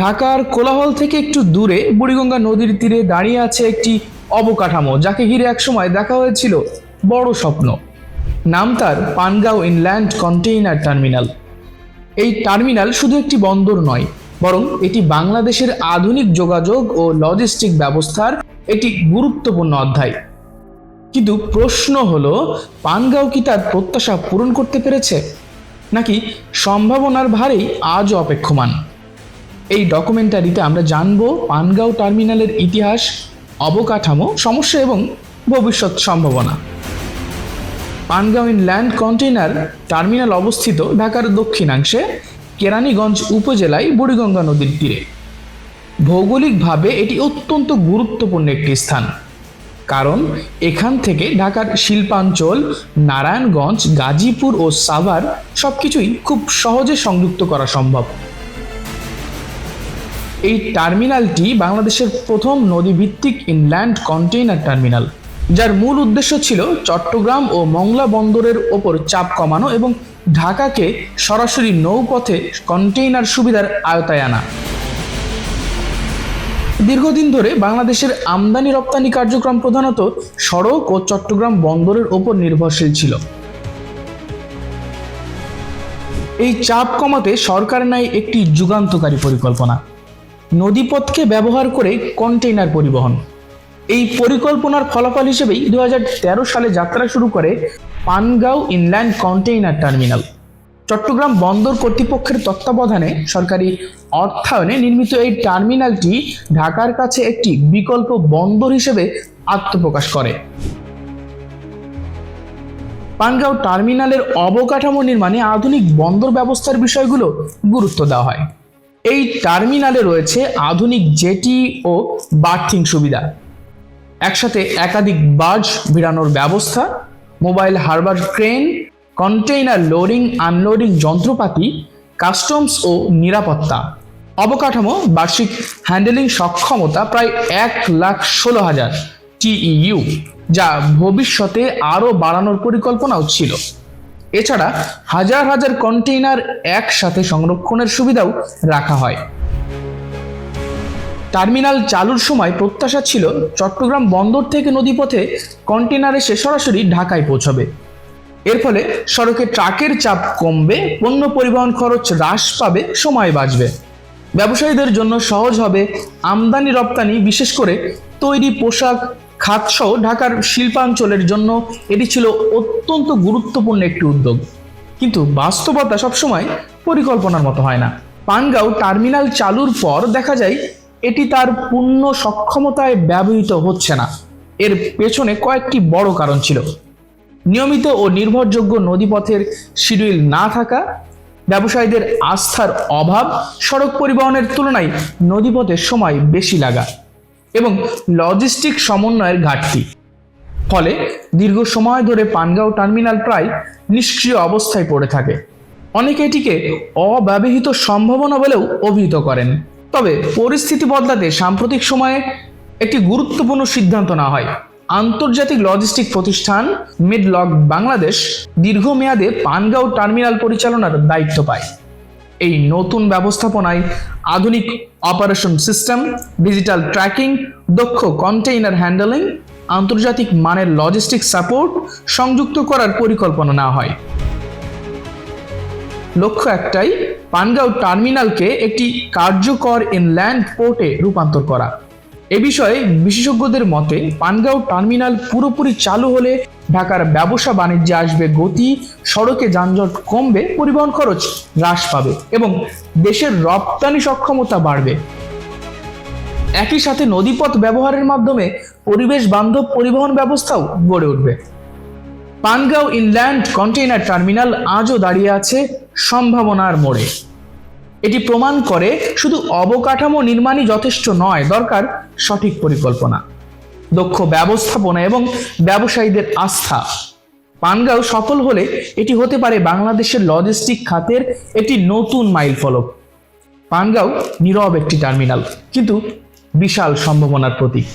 ঢাকার কোলাহল থেকে একটু দূরে বুড়িগঙ্গা নদীর তীরে দাঁড়িয়ে আছে একটি অবকাঠামো, যাকে ঘিরে একসময় দেখা হয়েছিল বড় স্বপ্ন। নাম তার পানগাঁও ইনল্যান্ড কন্টেইনার টার্মিনাল। এই টার্মিনাল শুধু একটি বন্দর নয়, বরং এটি বাংলাদেশের আধুনিক যোগাযোগ ও লজিস্টিক ব্যবস্থার একটি গুরুত্বপূর্ণ অধ্যায়। কিন্তু প্রশ্ন হলো, পানগাঁও কি তার প্রত্যাশা পূরণ করতে পেরেছে? নাকি সম্ভাবনার ভারেই আজও অপেক্ষমান? এই ডকুমেন্টারিতে আমরা জানব পানগাঁও টার্মিনালের ইতিহাস, অবকাঠামো, সমস্যা এবং ভবিষ্যৎ সম্ভাবনা। Pangaon inland container terminal অবস্থিত ঢাকার দক্ষিণাংশে কেরানীগঞ্জ উপজেলায় বুড়িগঙ্গা নদীর তীরে। ভৌগোলিকভাবে এটি অত্যন্ত গুরুত্বপূর্ণ একটি স্থান। কারণ এখান থেকে ঢাকার শিল্পাঞ্চল, নারায়ণগঞ্জ, গাজীপুর ও সাভার সবকিছুই খুব সহজে সংযুক্ত করা সম্ভব। এই টার্মিনালটি বাংলাদেশের প্রথম নদীভিত্তিক ইনল্যান্ড কন্টেইনার টার্মিনাল যার মূল উদ্দেশ্য ছিল চট্টগ্রাম ও মংলা বন্দরের ওপর চাপ কমানো এবং ঢাকাকে সরাসরি নৌপথে কন্টেইনার সুবিধার আয়তায় আনা। দীর্ঘদিন ধরে বাংলাদেশের আমদানি রপ্তানি কার্যক্রম প্রধানত সড়ক ও চট্টগ্রাম বন্দরের ওপর নির্ভরশীল ছিল। এই চাপ কমাতে সরকার নেয় একটি যুগান্তকারী পরিকল্পনা। নদীপথকে ব্যবহার করে কন্টেইনার পরিবহন। এই পরিকল্পনার ফলাফল হিসেবেই দু হাজার তেরো সালে যাত্রা শুরু করে Pangaon inland container terminal. Chattogram বন্দর কর্তৃপক্ষের তত্ত্বাবধানে সরকারি অর্থায়নে নির্মিত এই টার্মিনালটি ঢাকার কাছে একটি বিকল্প বন্দর হিসেবে আত্মপ্রকাশ করে। পানগাঁও টার্মিনালের অবকাঠামো নির্মাণে আধুনিক বন্দর ব্যবস্থার বিষয়গুলো গুরুত্ব দেওয়া হয়। এই টার্মিনালে রয়েছে আধুনিক জেটি ও বার্থিং সুবিধা। একসাথে একাধিক বার্জ ভিড়ানোর ব্যবস্থা, mobile harbour crane, container loading, unloading যন্ত্রপাতি, কাস্টমস ও নিরাপত্তা। অবকাঠামো, বার্ষিক হ্যান্ডেলিং সক্ষমতা প্রায় এক লাখ ষোলো হাজার টিইউ, যা ভবিষ্যতে আরও বাড়ানোর পরিকল্পনাও ছিল। এছাড়া হাজার হাজার কন্টেইনার একসাথে সংরক্ষণের সুবিধাও রাখা হয়। টার্মিনাল চালুর সময় প্রত্যাশা ছিল চট্টগ্রাম বন্দর থেকে নদীপথে কন্টেনার এসে সরাসরি ঢাকায় পৌঁছবে। এর ফলে সড়কে ট্রাকের চাপ কমবে, পণ্য পরিবহন খরচ হ্রাস পাবে, সময় বাঁচবে। ব্যবসায়ীদের জন্য সহজ হবে আমদানি রপ্তানি, বিশেষ করে তৈরি পোশাক খাতসহ ঢাকার শিল্পাঞ্চলের জন্য এটি ছিল অত্যন্ত গুরুত্বপূর্ণ একটি উদ্যোগ। কিন্তু বাস্তবতা সবসময় পরিকল্পনার মতো হয় না। পানগাঁও টার্মিনাল চালুর পর দেখা যায়, এটি তার পূর্ণ সক্ষমতায় ব্যবহৃত হচ্ছে না। এর পেছনে কয়েকটি বড় কারণ ছিল। নিয়মিত ও নির্ভরযোগ্য নদীপথের শিডিউল না থাকা, ব্যবসায়ীদের আস্থার অভাব, সড়ক পরিবহনের তুলনায় নদীপথের সময় বেশি লাগা। এবং লজিস্টিক সমন্বয়ের ঘাটতি। ফলে দীর্ঘ সময় ধরে পানগাঁও টার্মিনাল প্রায় নিষ্ক্রিয় অবস্থায় পড়ে থাকে। অনেকে এটিকে অব্যবহৃত সম্ভাবনা বলেও অভিহিত করেন। তবে পরিস্থিতি বদলাতে সাম্প্রতিক সময়ে একটি গুরুত্বপূর্ণ সিদ্ধান্ত নেওয়া হয়। আন্তর্জাতিক লজিস্টিক প্রতিষ্ঠান মিডলগ বাংলাদেশ দীর্ঘমেয়াদে পানগাঁও টার্মিনাল পরিচালনার দায়িত্ব পায়। এই নতুন ব্যবস্থাপনায় আধুনিক অপারেশন সিস্টেম ডিজিটাল ট্র্যাকিং দক্ষ কন্টেইনার হ্যান্ডেলিং আন্তর্জাতিক মানের লজিস্টিক সাপোর্ট সংযুক্ত করার পরিকল্পনা নেওয়া হয়। লক্ষ্য একটাই, পানগাঁও টার্মিনালকে একটি কার্যকর ইনল্যান্ড পোর্টে রূপান্তর করা। এ বিষয়ে বিশেষজ্ঞদের মতে, পানগাঁও টার্মিনাল পুরোপুরি চালু হলে ঢাকার ব্যবসা বাণিজ্যে আসবে গতি, সড়কে যানজট কমবে, পরিবহন খরচ হ্রাস পাবে এবং দেশের রপ্তানি সক্ষমতা বাড়বে। একই সাথে নদীপথ ব্যবহারের মাধ্যমে পরিবেশ বান্ধব পরিবহন ব্যবস্থাও গড়ে উঠবে। পানগাঁও ইনল্যান্ড কন্টেইনার টার্মিনাল আজও দাঁড়িয়ে আছে সম্ভাবনার মোড়ে। এটি প্রমাণ করে শুধু অবকাঠামো নির্মাণই যথেষ্ট নয়, দরকার সঠিক পরিকল্পনা, দক্ষ ব্যবস্থাপনা এবং ব্যবসায়ীদের আস্থা। পানগাঁও সফল হলে এটি হতে পারে বাংলাদেশের লজিস্টিক খাতের একটি নতুন মাইল ফলক। পানগাঁও নীরব একটি টার্মিনাল কিন্তু বিশাল সম্ভাবনার প্রতীক।